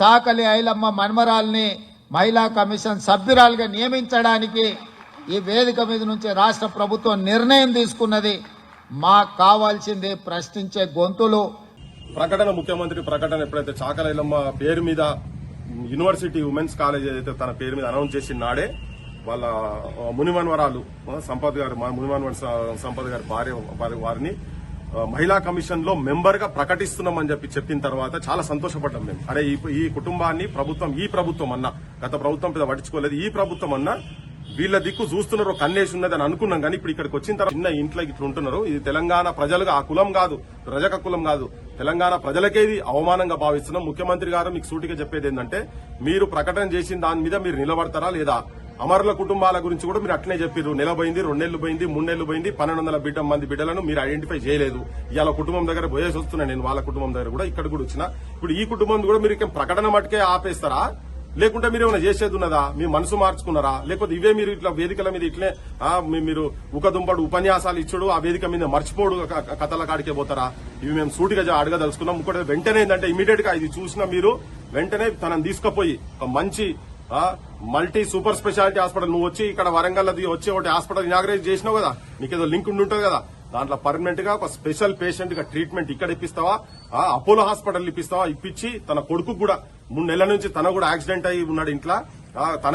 చాకలి ఐలమ్మ మన్మరాల్ని మహిళా కమిషన్ సభ్యురాలుగా నియమించడానికి ఈ వేదిక మీద నుంచి రాష్ట్ర ప్రభుత్వం నిర్ణయం తీసుకున్నది. మాకు కావాల్సింది ప్రశ్నించే గొంతులు. ప్రకటన ముఖ్యమంత్రి ప్రకటన ఎప్పుడైతే చాకలైలమ్మ పేరు మీద యూనివర్సిటీ ఉమెన్స్ కాలేజ్ ఏదైతే తన పేరు మీద అనౌన్స్ చేసిన నాడే వాళ్ళ మునిమన్వరాలు సంపత్ గారు మా సంపత్ గారి భార్య వారిని మహిళా కమిషన్లో మెంబర్గా ప్రకటిస్తున్నామని చెప్పి చెప్పిన తర్వాత చాలా సంతోషపడ్డాం మేము. అరే ఈ ఈ కుటుంబాన్ని ప్రభుత్వం ఈ ప్రభుత్వం అన్న గత ప్రభుత్వం పెద్ద పట్టించుకోలేదు ఈ ప్రభుత్వం అన్న వీళ్ళ దిక్కు చూస్తున్నారు ఒక కన్నేసి ఉన్నది అని అనుకున్నాం. కానీ ఇప్పుడు ఇక్కడికి వచ్చిన తర్వాత చిన్న ఇంట్లో ఇట్లా ఉంటున్నారు. ఇది తెలంగాణ ప్రజలుగా ఆ కులం కాదు రజక కులం కాదు. తెలంగాణ ప్రజలకే ఇది అవమానంగా భావిస్తున్నాం. ముఖ్యమంత్రి గారు మీకు సూటిగా చెప్పేది ఏంటంటే మీరు ప్రకటన చేసిన దాని మీద మీరు నిలబడతారా లేదా? అమరుల కుటుంబాల గురించి కూడా మీరు అట్లనే చెప్పారు నెల పోయింది రెండేళ్ళు పోయింది మూడేళ్ళు పోయింది పన్నెండు వందల బిడ్డ మంది బిడ్డలను మీరు ఐడెంటిఫై చేయలేదు. ఇవాళ కుటుంబం దగ్గర పోయేసి వస్తున్నా నేను వాళ్ళ కుటుంబం దగ్గర కూడా ఇక్కడ కూడా వచ్చిన. ఇప్పుడు ఈ కుటుంబం కూడా మీరు ప్రకటన మటుకే ఆపేస్తారా? లేకుంటే మీరు ఏమైనా చేసేది ఉన్నదా? మీ మనసు మార్చుకున్నారా? లేకపోతే ఇవే మీరు ఇట్లా వేదికల మీద ఇట్లే మీరు ఉకదుంపడు ఉపన్యాసాలు ఇచ్చుడు ఆ వేదిక మీద మర్చిపోడు కథల కాడికే పోతారా? ఇవి మేము సూటిగా జా- అడగదలుచుకున్నాం ఇంకోటి వెంటనే ఏంటంటే ఇమీడియట్గా ఇది చూసిన మీరు వెంటనే తనని తీసుకుపోయి ఒక మంచి మల్టీ సూపర్ స్పెషాలిటీ హాస్పిటల్. నువ్వు వచ్చి ఇక్కడ వరంగల్ అది వచ్చి ఒకటి హాస్పిటల్ ఇనాగ్రేట్ చేసినావు కదా? నీకేదో లింక్ ఉండి ఉంటుంది కదా? దాంట్లో పర్మనెంట్గా ఒక స్పెషల్ పేషెంట్గా ట్రీట్మెంట్ ఇక్కడ ఇప్పిస్తావా? ఆ, అపోలో హాస్పిటల్ ఇప్పిస్తావా? ఇప్పించి తన కొడుకు కూడా మూడు నెలల నుంచి తన కూడా యాక్సిడెంట్ అయి ఉన్నాడు ఇంట్లో. తన